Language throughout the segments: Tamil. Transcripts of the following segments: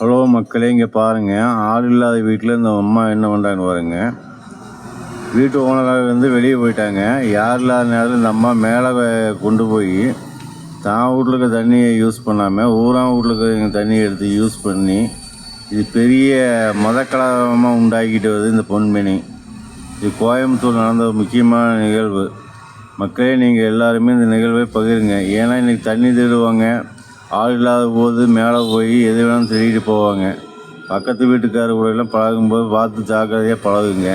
ஹலோ மக்களே இங்கே பாருங்கள் ஆள் இல்லாத வீட்டில் இந்த அம்மா என்ன பண்ணுறான்னு பாருங்க. வீட்டு ஓனராக வந்து வெளியே போயிட்டாங்க. யார் இல்லாத நேரத்தில் இந்த அம்மா மேலே கொண்டு போய் தான் வீட்டில் இருக்க தண்ணியை யூஸ் பண்ணாமல் ஊரான் வீட்டில் இருக்கிற தண்ணியை எடுத்து யூஸ் பண்ணி இது பெரிய மதக்கலகமாக உண்டாக்கிட்டு வருது இந்த பொன்மணி இது கோயம்புத்தூர் நடந்த ஒரு முக்கியமான நிகழ்வு. மக்களே நீங்கள் எல்லாருமே இந்த நிகழ்வை பகிருங்க. ஏன்னா இன்றைக்கி தண்ணி தேடுவாங்க ஆள் இல்லாத போது மேலே போய் எது வேணாலும் திருடிட்டு போவாங்க. பக்கத்து வீட்டுக்காரர் கூட எல்லாம் பழகும்போது பார்த்து ஜாக்கிரதையாக பழகுங்க.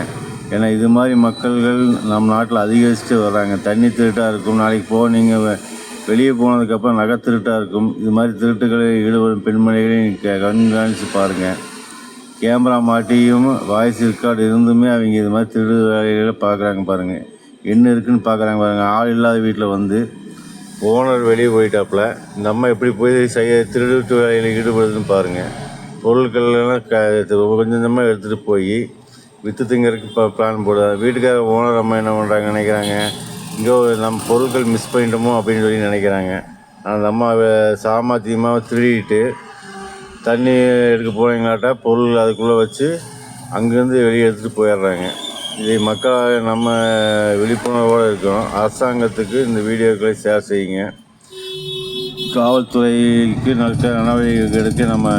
ஏன்னா இது மாதிரி மக்கள்கள் நம் நாட்டில் அதிகரிச்சுட்டு வர்றாங்க. தண்ணி திருட்டாக இருக்கும். நாளைக்கு போக நீங்கள் வெளியே போனதுக்கப்புறம் நகை திருட்டாக இருக்கும். இது மாதிரி திருட்டுகளில் ஈடுபடும் பெண்மணிகளையும் கண்காணித்து பாருங்கள் கேமரா மாட்டியும் வாய்ஸ் ரெக்கார்டு இருந்துமே அவங்க இது மாதிரி திருடு வேலைகளை பார்க்குறாங்க பாருங்கள் என்ன இருக்குன்னு பார்க்குறாங்க பாருங்கள் ஆள் இல்லாத வீட்டில் வந்து ஓனர் வெளியே போயிட்டாப்புல. நம்ம எப்படி போய் செய்ய திருட்டு வேலையில் ஈடுபடுதுன்னு பாருங்கள் பொருட்கள் எல்லாம் க கொஞ்சம் கொஞ்சமாக எடுத்துகிட்டு போய் விற்று திங்கிறதுக்கு இப்போ பிளான் போடுறாங்க வீட்டுக்கார ஓனர் அம்மா என்ன பண்ணுறாங்க நினைக்கிறாங்க? இங்கே நம்ம பொருட்கள் மிஸ் பண்ணிட்டோமோ அப்படின்னு சொல்லி நினைக்கிறாங்க. அந்த அம்மா சாமர்த்தியமாக திருடிட்டு தண்ணி எடுக்க போனீங்களாட்டா பொருள் அதுக்குள்ளே வச்சு அங்கேருந்து வெளியே எடுத்துகிட்டு போயிடுறாங்க. இதை மக்கள் நம்ம விழிப்புணர்வோடு இருக்கிறோம். அரசாங்கத்துக்கு இந்த வீடியோக்களை ஷேர் செய்யுங்க. காவல்துறைக்கு நல்ல நடவடிக்கைகளுக்கு நம்ம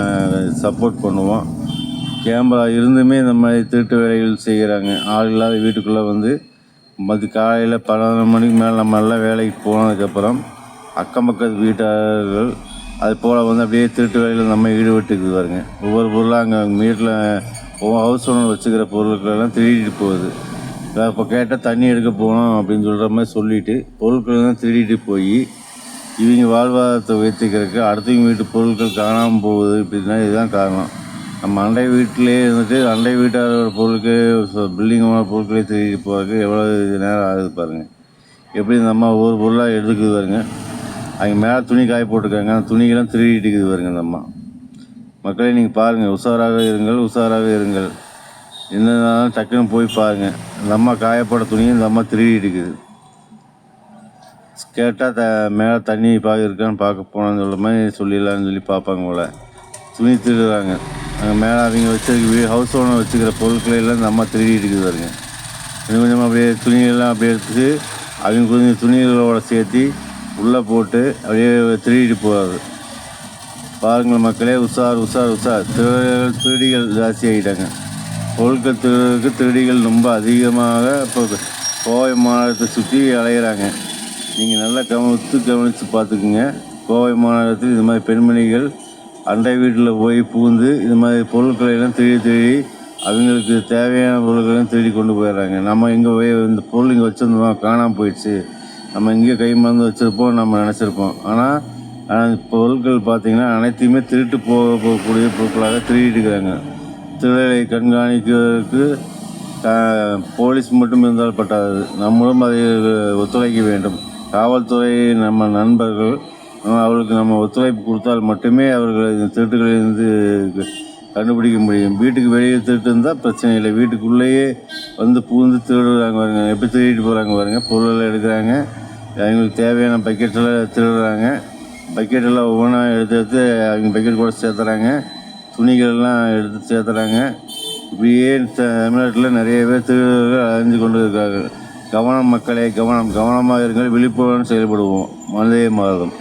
சப்போர்ட் பண்ணுவோம். கேமரா இருந்துமே இந்த மாதிரி திருட்டு வேலைகள் செய்கிறாங்க. ஆள் இல்லாத வீட்டுக்குள்ளே வந்து மது காலையில் பன்னெண்டு மணிக்கு மேலே நம்ம எல்லாம் வேலைக்கு போனதுக்கப்புறம் அக்கம் பக்கத்து வீட்டார்கள் அது போல் வந்து அப்படியே திருட்டு வேலையில் நம்ம ஈடுபட்டுக்குது பாருங்க ஒவ்வொரு பொருளாக அங்கே வீட்டில் ஹவுஸ் ஓனர் வச்சுக்கிற பொருட்களெல்லாம் திருடிட்டு போகுது. இப்போ கேட்டால் தண்ணி எடுக்க போகணும் அப்படின்னு சொல்கிற மாதிரி சொல்லிவிட்டு பொருட்கள்லாம் திருடிட்டு போய் இவங்க வாழ்வாதாரத்தை உயர்த்திக்கிறதுக்கு அடுத்தவங்க வீட்டு பொருட்கள் காணாமல் போகுது. இப்படின்னா இதுதான் காரணம். நம்ம அண்டை வீட்டிலே இருந்துட்டு அண்டை வீட்டாரோட பொருளுக்கு பில்டிங் பொருட்களே பொருட்களை திருடிட்டு போகிறதுக்கு எவ்வளோ இது நேரம் ஆகுது பாருங்கள் எப்படி இந்த அம்மா ஒவ்வொரு பொருளாக எடுத்துக்குது பாருங்க. அவங்க மேலே துணி காய போட்டிருக்காங்க. அந்த துணிக்கெல்லாம் திருடிட்டுக்குது பாருங்க இந்த அம்மா. மக்களை நீங்கள் பாருங்கள் உஷாராக இருங்கள் உஷாராக இருங்கள். என்னன்னாலும் டக்குன்னு போய் பாருங்கள் இந்த அம்மா காயப்பட துணியும் இந்த அம்மா திருடிட்டு இருக்குது. கேட்டால் த மேலே தண்ணி பார்க்க இருக்கான்னு பார்க்க போனான்னு சொல்ல மாதிரி சொல்லிடலான்னு சொல்லி பார்ப்பாங்க போல். துணி திருடுறாங்க. அங்கே மேலே அவங்க வச்சிருக்க வீ ஹவுஸ் ஓனர் வச்சுக்கிற பொருட்களை எல்லாம் இந்த அம்மா திருடிட்டு இருக்குது பாருங்க. கொஞ்சம் கொஞ்சமாக அப்படியே துணியெல்லாம் அப்படியே எடுத்துட்டு அவங்க கொஞ்சம் துணிகளோட சேர்த்து உள்ளே போட்டு அப்படியே திருடிட்டு போகாது பாருங்கள் மக்களே உஷார் உஷார் உஷார். திருடர்கள் திருடிகள் ஜாஸ்தி ஆகிட்டாங்க பொருட்கள் திருடிகள் ரொம்ப அதிகமாக இப்போ கோவை மாநகரத்தை சுற்றி அலையிறாங்க. நீங்கள் நல்லா கவனித்து கவனித்து பார்த்துக்குங்க. கோவை மாநகரத்தில் இது மாதிரி பெண்மணிகள் அண்டை வீட்டில் போய் பூந்து இது மாதிரி பொருட்களை எல்லாம் திருடி திருடி அவங்களுக்கு தேவையான பொருட்களையும் திருடி கொண்டு போயிடுறாங்க. நம்ம இங்கே போய் இந்த பொருள் இங்கே வச்சுருந்தோம் காணாமல் போயிடுச்சு. நம்ம இங்கே கை மறந்து வச்சுருப்போம் நம்ம நினச்சிருப்போம். ஆனால் ஆனால் பொருட்கள் பார்த்தீங்கன்னா அனைத்தையுமே திருட்டு போக போகக்கூடிய பொருட்களாக திருடிட்டுக்கிறாங்க திருடலை கண்காணிக்கிறதுக்கு போலீஸ் மட்டும் இருந்தால் பட்டாது நம்மளும் அதை ஒத்துழைக்க வேண்டும். காவல்துறை நம்ம நண்பர்கள் அவர்களுக்கு நம்ம ஒத்துழைப்பு கொடுத்தால் மட்டுமே அவர்கள் இந்த திருட்டுகளிலிருந்து கண்டுபிடிக்க முடியும். வீட்டுக்கு வெளியே திருட்டு இருந்தால் பிரச்சனை இல்லை. வீட்டுக்குள்ளேயே வந்து பூந்து திருடுறாங்க பாருங்க. எப்படி திருடிட்டு போகிறாங்க பாருங்க. பொருளெல்லாம் எடுக்கிறாங்க. அவங்களுக்கு தேவையான பக்கெட்டில் திருடுறாங்க. பக்கெட்டெல்லாம் ஒவ்வொன்றா எடுத்து எடுத்து அவங்க பக்கெட் கூட சேர்த்துறாங்க. துணிகள்லாம் எடுத்து சேர்த்துறாங்க. இப்படியே தமிழ்நாட்டில் நிறைய பேர் திருடர்கள் அழிஞ்சு கொண்டு இருக்காங்க கவனம் மக்களே கவனம் கவனமாக இருங்கள். விழிப்புணர்வு செயல்படுவோம். மனதே மாறும்